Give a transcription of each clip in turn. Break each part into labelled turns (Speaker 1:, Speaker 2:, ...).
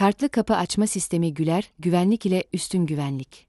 Speaker 1: Kartlı kapı açma sistemi Güler, güvenlik ile üstün güvenlik.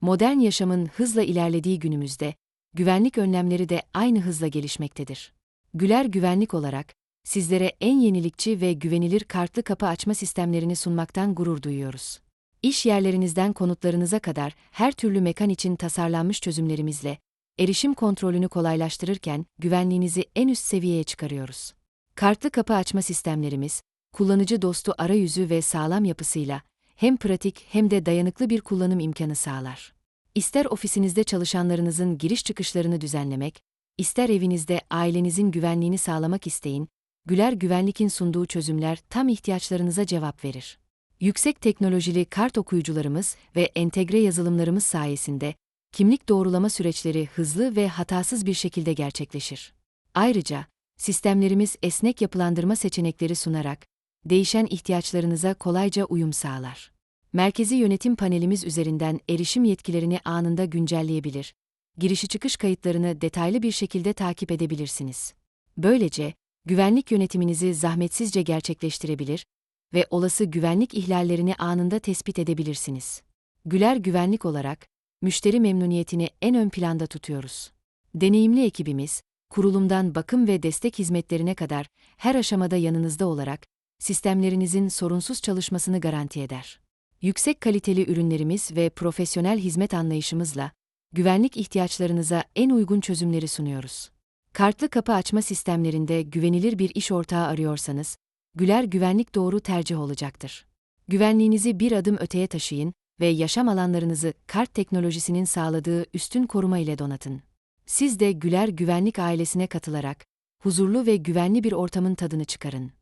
Speaker 1: Modern yaşamın hızla ilerlediği günümüzde, güvenlik önlemleri de aynı hızla gelişmektedir. Güler Güvenlik olarak, sizlere en yenilikçi ve güvenilir kartlı kapı açma sistemlerini sunmaktan gurur duyuyoruz. İş yerlerinizden konutlarınıza kadar her türlü mekan için tasarlanmış çözümlerimizle, erişim kontrolünü kolaylaştırırken güvenliğinizi en üst seviyeye çıkarıyoruz. Kartlı kapı açma sistemlerimiz, kullanıcı dostu arayüzü ve sağlam yapısıyla hem pratik hem de dayanıklı bir kullanım imkanı sağlar. İster ofisinizde çalışanlarınızın giriş çıkışlarını düzenlemek, ister evinizde ailenizin güvenliğini sağlamak isteyin, Güler Güvenlik'in sunduğu çözümler tam ihtiyaçlarınıza cevap verir. Yüksek teknolojili kart okuyucularımız ve entegre yazılımlarımız sayesinde kimlik doğrulama süreçleri hızlı ve hatasız bir şekilde gerçekleşir. Ayrıca, sistemlerimiz esnek yapılandırma seçenekleri sunarak, değişen ihtiyaçlarınıza kolayca uyum sağlar. Merkezi yönetim panelimiz üzerinden erişim yetkilerini anında güncelleyebilir, girişi çıkış kayıtlarını detaylı bir şekilde takip edebilirsiniz. Böylece, güvenlik yönetiminizi zahmetsizce gerçekleştirebilir ve olası güvenlik ihlallerini anında tespit edebilirsiniz. Güler Güvenlik olarak, müşteri memnuniyetini en ön planda tutuyoruz. Deneyimli ekibimiz, kurulumdan bakım ve destek hizmetlerine kadar her aşamada yanınızda olarak, sistemlerinizin sorunsuz çalışmasını garanti eder. Yüksek kaliteli ürünlerimiz ve profesyonel hizmet anlayışımızla, güvenlik ihtiyaçlarınıza en uygun çözümleri sunuyoruz. Kartlı kapı açma sistemlerinde güvenilir bir iş ortağı arıyorsanız, Güler Güvenlik doğru tercih olacaktır. Güvenliğinizi bir adım öteye taşıyın ve yaşam alanlarınızı kart teknolojisinin sağladığı üstün koruma ile donatın. Siz de Güler Güvenlik ailesine katılarak huzurlu ve güvenli bir ortamın tadını çıkarın.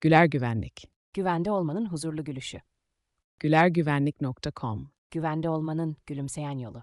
Speaker 2: Güler Güvenlik.
Speaker 3: Güvende olmanın huzurlu gülüşü.
Speaker 2: gülergüvenlik.com
Speaker 3: Güvende olmanın gülümseyen yolu.